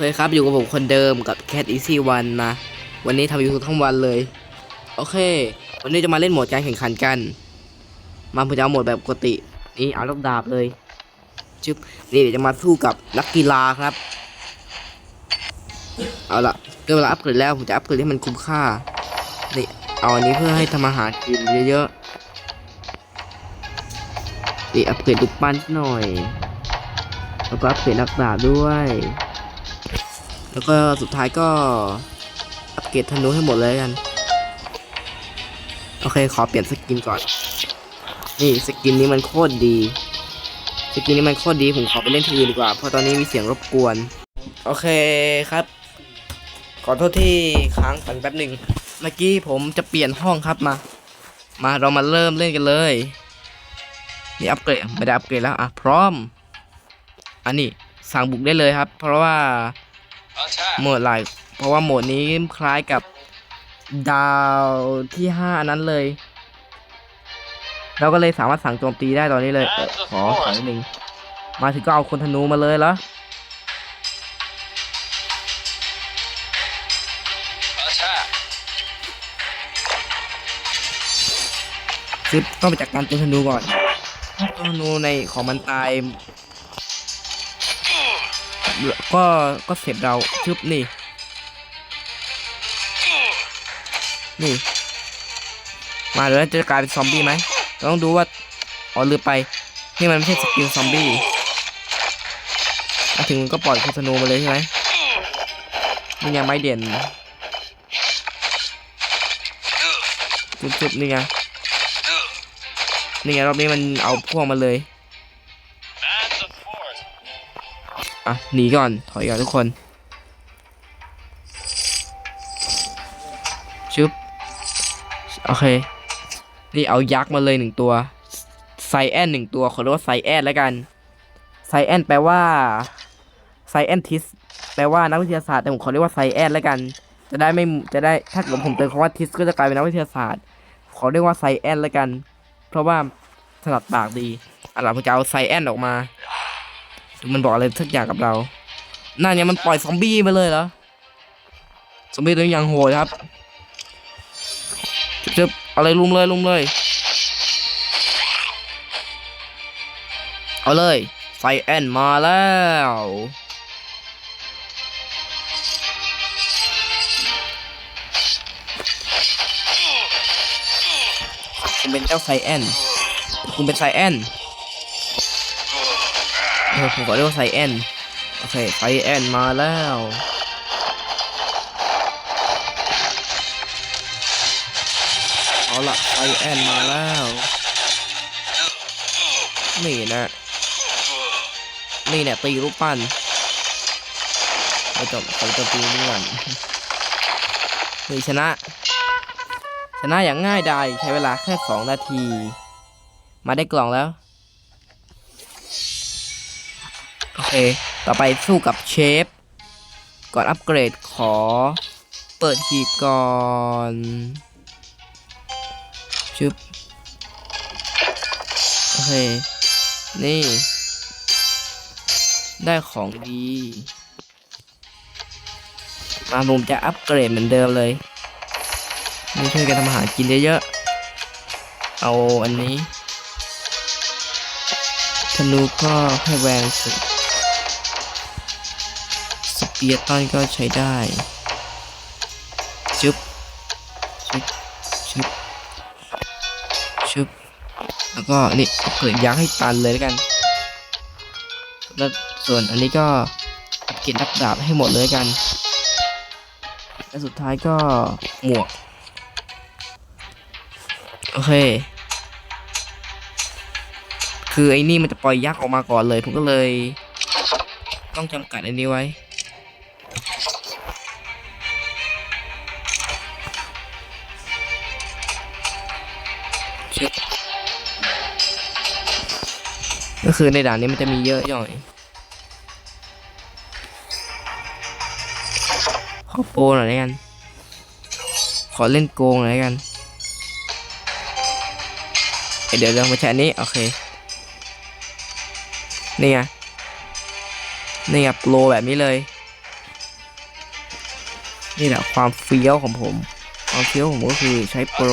เคครับ อยู่กับผมคนเดิมกับ Cat Easy One นะ วันนี้ทำยูทูบทั้งวันเลย โอเค วันนี้จะมาเล่นโหมดการแข่งขันกัน มาผมจะเอาโหมดแบบปกติ นี่เอาลูกดาบเลยชึบนี่เดี๋ยวจะมาสู้กับนักกีฬาครับ เอาละได้เวลาอัปเกรดแล้วผมจะอัปเกรดให้มันคุ้มค่า นี่ เอาอันนี้เพื่อให้ทำอาหารกินเยอะๆ นี่อัปเกรดลูกปั้นหน่อย แล้วก็อัปเกรดนักดาบด้วย แล้วก็สุดท้ายก็อัปเกรดธนูให้หมดเลยกัน โอเคขอเปลี่ยนสกินก่อน นี่สกินนี้มันโคตรดี สกินนี้มันโคตรดีผมขอไปเล่นที่อื่นดีกว่า เพราะตอนนี้มีเสียงรบกวน โอเคครับ ขอโทษที่ค้างฝันแป๊บหนึ่ง เมื่อกี้ผมจะเปลี่ยนห้องครับมา มาเรามาเริ่มเล่นกันเลยนี่อัปเกรดไม่ได้อัปเกรดแล้วอะพร้อม อันนี้สั่งบุกได้เลยครับ เพราะว่า โหมดหลายเพราะว่าโหมดนี้คล้ายกับดาวที่ห้านั้นเลย เราก็เลยสามารถสั่งโจมตีได้ตอนนี้เลยเอ่อขอขอนิดนึงมาถึงก็เอาคนธนูมาเลยเหรอ Attack! คือต้องไปจัดการตัวธนูก่อนตัวธนูในของมันตาย ก็ก็เสร็จเราชึบนี่ นี่ มาเดี๋ยวจะกลายเป็นซอมบี้ไหมต้องดูว่าอ๋อลืมไป นี่มันไม่ใช่สกิลซอมบี้มาถึงก็ปล่อยคุณธนูมาเลยใช่ไหมนี่ไงไม้เด่นจุบๆนี่ไงนี่ไงรอบนี้มันเอาพวกมาเลย อะหนีก่อนถอยก่อนทุกคนชึบโอเค นี่เอายักษ์มาเลยหนึ่งตัวไซแอนหนึ่งตัวขอเรียกว่าไซแอนแล้วกันไซแอนแปลว่าไซแอนทิสแปลว่านักวิทยาศาสตร์แต่ผมขอเรียกว่าไซแอนแล้วกัน จะได้ไม่จะได้ถ้าเกิดผมเติมคำว่าทิสก็จะกลายเป็นนักวิทยาศาสตร์ ขอเรียกว่าไซแอนแล้วกัน เพราะว่าถนัดปากดีอะเราจะเอาไซแอนออกมา มันบอกอะไรสักอย่างกับเรานั่นเนี่ยมันปล่อยซอมบี้มาเลยเหรอ ซอมบี้ตัวนี้ยังโหดครับจึบๆอาเลยลุมเลยลุมเลย เอาเลยไฟแอนมาแล้วคุณเป็นเจ้าไซแอน คุณเป็นไซแอน ออผมขอเรียกว่าไซแอนโอเคไซแอนมาแล้วเอาละไซแอนมาแล้วนี่นะนี่เนี่ยตีรูปปั้นไปจบไปจบตีนี่ก่อนนี่ชนะ ชนะอย่างง่ายดายใช้เวลาแค่สองนาที มาได้กล่องแล้ว เค ต่อไปสู้กับเชฟ ก่อนอัปเกรดขอ เปิดหีบก่อนชึบโอเค นี่ ได้ของดี มาผมจะอัปเกรดเหมือนเดิมเลยนี่ช่วยกันทำอาหารกินเยอะๆ เอาอันนี้ธนูก็ให้แรงสุด เปียตันก็ใช้ได้ชึบชึบชึบชึบแล้วก็นี่เอาเกิดยักษ์ให้ตันเลยแล้วกัน แล้วส่วนอันนี้ก็เก็บนักดาบให้หมดเลยแล้วกัน และสุดท้ายก็หมวก โอเค คือไอ้นี่มันจะปล่อยยักษ์ออกมาก่อนเลย ผมก็เลย ต้องจำกัดอันนี้ไว้ ก็คือในด่านนี้มันจะมีเยอะหน่อยขอโปรหน่อยแล้วกัน ขอเล่นโกงหน่อยแล้วกันเเดี๋ยวเรามาใช้อนี้ โอเค นี่ไง นี่ไงโปรแบบนี้เลย นี่แหละความเฟี้ยวของผม ความเฟี้ยวของผมก็คือใช้โปร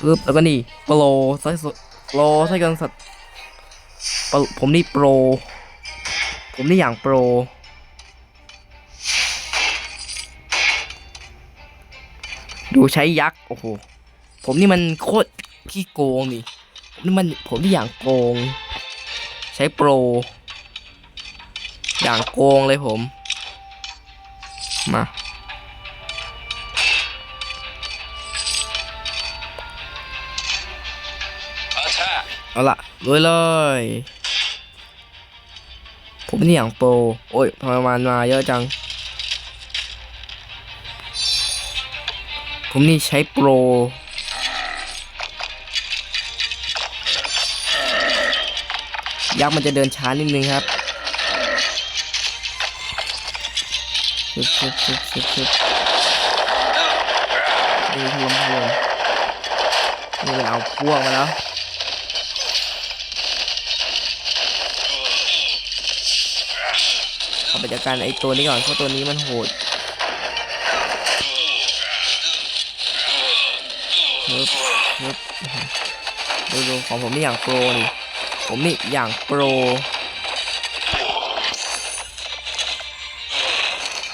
ปึ๊บแล้วก็นี่โปรใช้สุดโปรใช้กันสัตว์โปรผมนี่โปร ผมนี่อย่างโปรดูใช้ยักษ์โอ้โหผมนี่มันโคตรขี้โกงนี่ผมนี่มันผมนี่อย่างโกง ใช้โปร อย่างโกงเลยผม มา เอาละลุยเลย ผมนี่อย่างโปร โอ้ยทรมานมาเยอะจัง ผมนี่ใช้โปร ยักษ์มันจะเดินช้านิดนึงครับชึบชึบชึบชึบชึบดูทวนทวนนี่เอาพวกมาแล้ว เอาไปจัดการไอตัวนี้ก่อนเพราะตัวนี้มันโหดฮ้ยเฮ้ยดูดูของผมนี่อย่างโปรนี่ผมนี่อย่างโปร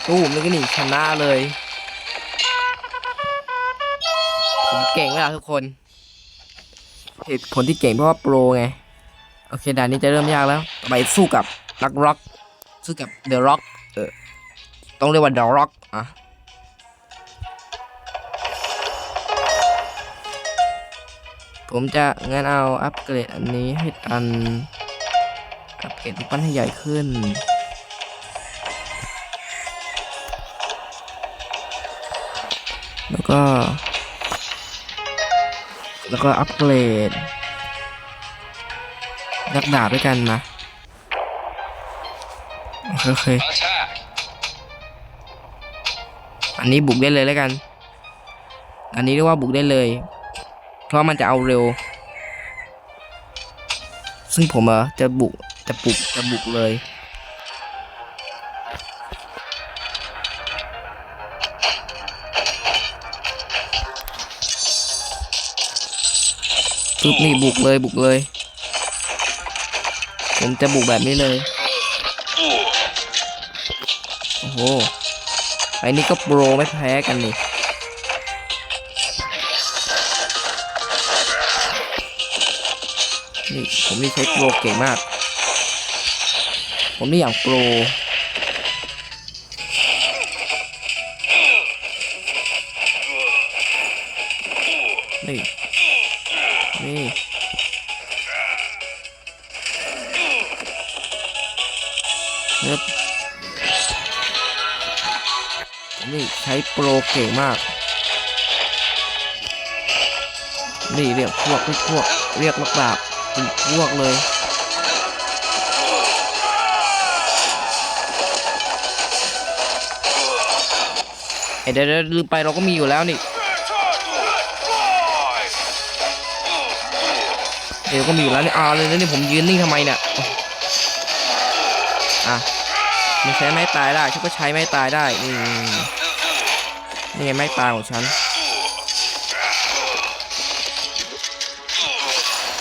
ตู้มนี่ก็หนีชนะเลย ผมเก่งแล้วทุกคน เหตุผลที่เก่งเพราะว่าโปรไง โอเคด่านนี้จะเริ่มยากแล้ว ไปสู้กับนักร็อก สู้กับเดอะร็อกเออต้องเรียกว่าเดอะร็อกอะผมจะงั้นเอาอัปเกรดอันนี้ให้ตันอัปเกรดรูปปั้นให้ใหญ่ขึ้น แล้วก็ แล้วก็อัปเกรดนักดาบด้วยกันนะ เคโอเคอันนี้บุกได้เลยแล้วกัน อันนี้เรียกว่าบุกได้เลย เพราะมันจะเอาเร็ว ซึ่งผมอะจะบุกจะบุกจะบุกเลยปึ๊บนี่บุกเลยบุกเลย ผมจะบุกแบบนี้เลย โอ้โหไอ้นี่ก็โปรไม่แพ้กันนี่นี่ผมนี่ใช้โปรเก่งมาก ผมนี่อย่างโปร นี่นี่ ช้โปรเก่งมาก นี่เรียกพวกเรียกพวก เรียกนักดาบเป็นพวกเลยเดี๋ยวเดี๋ยวลืมไปเราก็มีอยู่แล้วนี่เดี๋ยวก็มีอยู่แล้วนี่อาเลยแล้วนี่ผมยืนนิ่งทำไมเนี่ยอะมันใช้ไม้ตายได้ฉันก็ใช้ไม้ตายได้นี่ นี่ไงไม้ตายของฉัน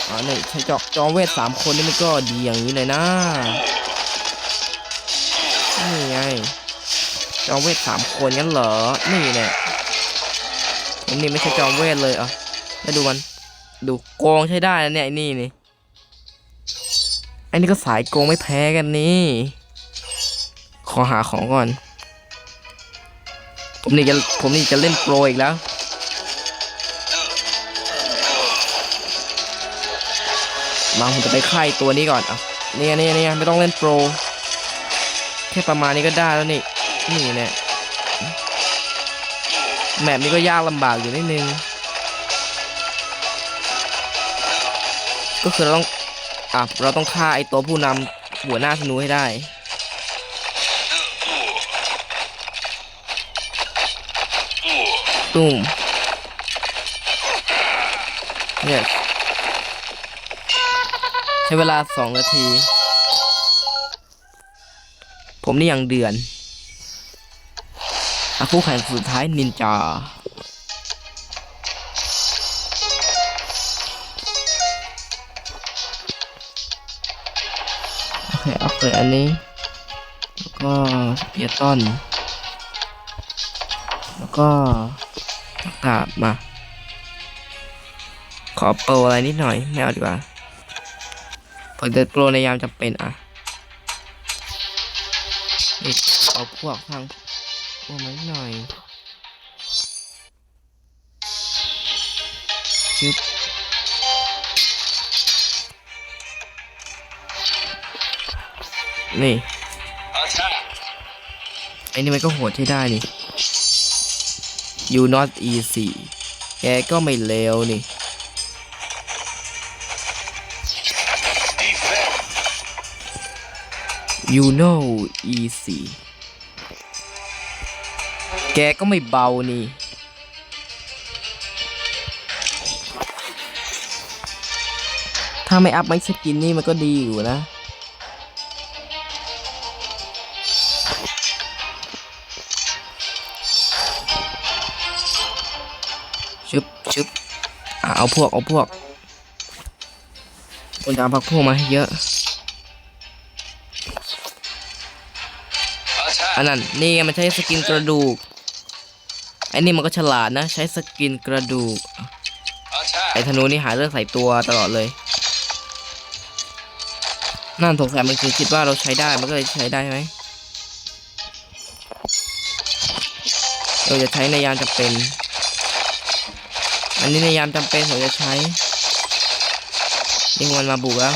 อ๋อนี่ใช้จอกจอมเวทสามคนนี่มันก็ดีอย่างนี้เลยนะนี่ไงจอมเวทสามคนงั้นเหรอ นี่เนี่ยผมนี่ไม่ใช่จอมเวทเลยอะแล้วดูมัน ดูโกงใช้ได้นะเนี่ยนี่นี่ไอ้นี่ก็สายโกงไม่แพ้กันนี่ ขอหาของก่อน ผมนี่จะผมนี่จะเล่นโปรอีกแล้ว มาผมจะไปค่ายตัวนี้ก่อนอะเนี่ยเนี่ยเนี่ยไม่ต้องเล่นโปร แค่ประมาณนี้ก็ได้แล้วนี่นี่เนี่ยแมปนี้ก็ยากลำบากอยู่นิดนึง ก็คือเราต้องอะเราต้องฆ่าไอตัวผู้นำหัวหน้าธนูให้ได้ ตุ้มเนี่ยใช้เวลาสองนาที ผมนี่ยังเดือนอคู่แข่งสุดท้ายนินจา โอเคเอาเปิดอันนี้ แล้วก็เปียต้นแล้วก็ ดาบมา ขอโปรอะไรนิดหน่อย ไม่เอาดีกว่าผมจะโปรในยามจำเป็นอะนี่เอาพวกทางพวกมานิดหน่อยชึบนี่ Attack. ไอ้นี่มันก็โหดใช้ได้นี่ you not easy แกก็ไม่เลวนี่ Defend. you know easy แกก็ไม่เบานี่ ถ้าไม่อัพไม่สกินนี่มันก็ดีอยู่นะ เอาพวกเอาพวกคนตามพักพวกมาให้เยอะอันนั้นนี่มันใช้สกินกระดูกไอ้นี่มันก็ฉลาดนะ ใช้สกินกระดูกไอ้ธนูนี่หาเรื่องใส่ตัวตลอดเลยนั่นสงสัยมันคือคิดว่าเราใช้ได้มันก็เลยใช้ได้ไหมเราจะใช้ในยามจำเป็น อันนี้ในยามจำเป็นผมจะใช้ยิงมันมาบุกแล้ว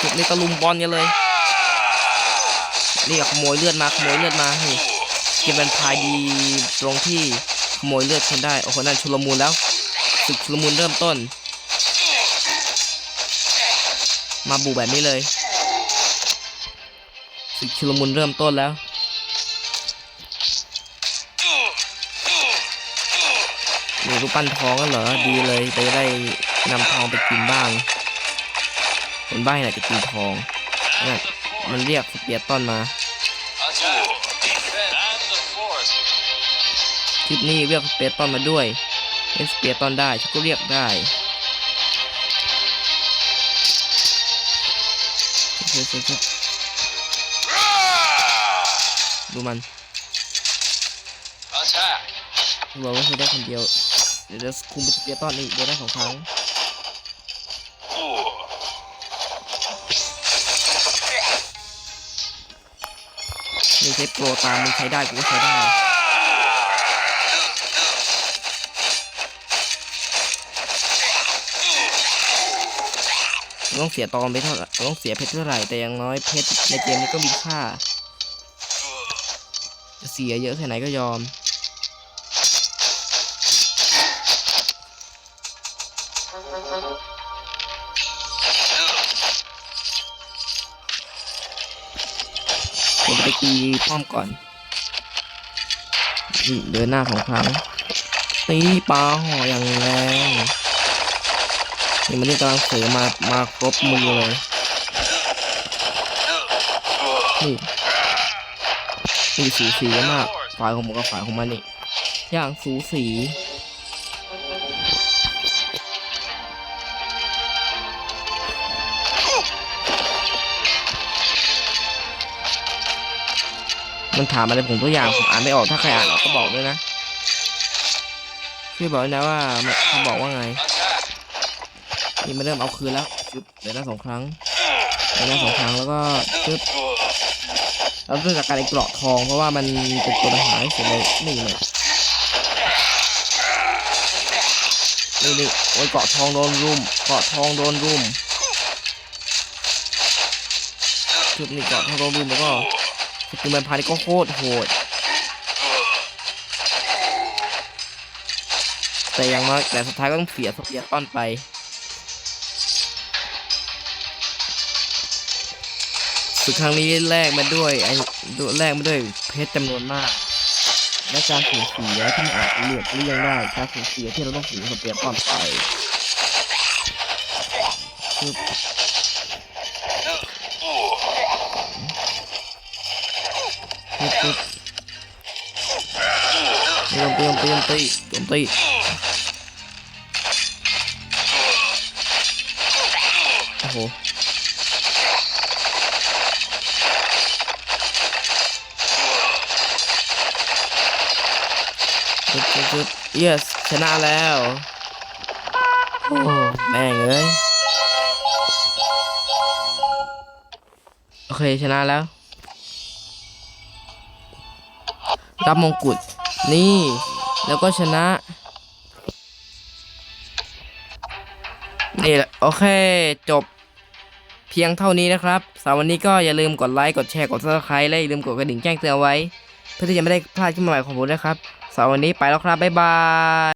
จุดนี้ก็ลุมบอลกันเลยนี่ขโมยเลือดมาขโมยเลือดมานี่กินเป็นพายดีตรงที่ขโมยเลือดคนได้โอ้โหนั่นชุลมุนแล้วศึกชุลมุนเริ่มต้น มาบุกแบบนี้เลย ศึกชุลมุนเริ่มต้นแล้วมีรูปปั้นทองกันเหรอ ดีเลยแต่จะได้นำทองไปกินบ้างคนบ้าไหนจะกินทองนั่นมันเรียกสเปียร์ต้นมาคลิปนี้เรียกสเปียร์ต้นมาด้วยเรียกสเปียร์ต้นได้ฉันก็เรียกได้เฮ้ยเฮ้ยเฮ้ย ดูมัน Attack. บอกว่าเคยได้คนเดียว เดี๋ยวเดี๋ยวคุมเป็นสเปียร์ต้นอีกเดี๋ยวได้สองครั้งไม่ใช้โปรตามมึงใช้ได้กูก็ใช้ได้ต้องเสียตอนไปเท่าไหร่ต้องเสียเพชรเท่าไหร่แต่อย่างน้อยเพชรในเกมนี้ก็มีค่าจะเสียเยอะแค่ไหนก็ยอม ผมไปตีป้อมก่อน เดินหน้าสองครั้งตีปลาห่ออย่างแรงนี่มันนี่กำลังเสือมา มาครบมือเลยนี่ นี่สูสีกันมากฝ่ายของผมกับฝ่ายของมันนี่อย่างสูสีมันถามอะไรผมตัวอย่างผมอ่านไม่ออกถ้าใครอ่านออกก็บอกด้วยนะช่วยบอกด้วยนะว่ามันเขาบอกว่าไงนี่มันเริ่มเอาคืนแล้วเดี๋ยวได้สองครั้งเดี๋ยวได้สองครั้งแล้วก็ปึ๊บ แล้วเรื่องจากการไอ้เกราะทองเพราะว่ามันเป็นตัวปัญหาที่สุดเลยนี่เลยนี่นี่โอ้ยเกราะทองโดนรุมเกราะทองโดนรุมปึ๊บนี่เกราะทองโดนรุมแล้วก็สกิลแมนพานี่ก็โคตรโหดแต่อย่างน้อยแต่สุดท้ายก็ต้องเสียสเปียร์ต้อนไป ฝึกครั้งนี้แลกมาด้วยไอ้แลกมาด้วยเพชรจำนวนมาก และการสูญเสียที่อาจเลือกเลี่ยงได้การสูญเสียที่เราต้องสูญเสียความไปคือปึ๊บเตรียมเตรียมเตรียมตีเตรียมตีโอ้โห จุด yes ชนะแล้วโอ้แม่งเอ้ยโอเคชนะแล้ว รับมงกุฎนี่ แล้วก็ชนะ นี่แหละโอเคจบเพียงเท่านี้นะครับสำหรับวันนี้ก็อย่าลืมกดไลค์ กดแชร์ กด subscribe และอย่าลืมกดกระดิ่งแจ้งเตือนไว้ เพื่อที่จะไม่ได้พลาดคลิปใหม่ของผมนะครับ สำหรับวันนี้ไปแล้วครับ บ๊ายบาย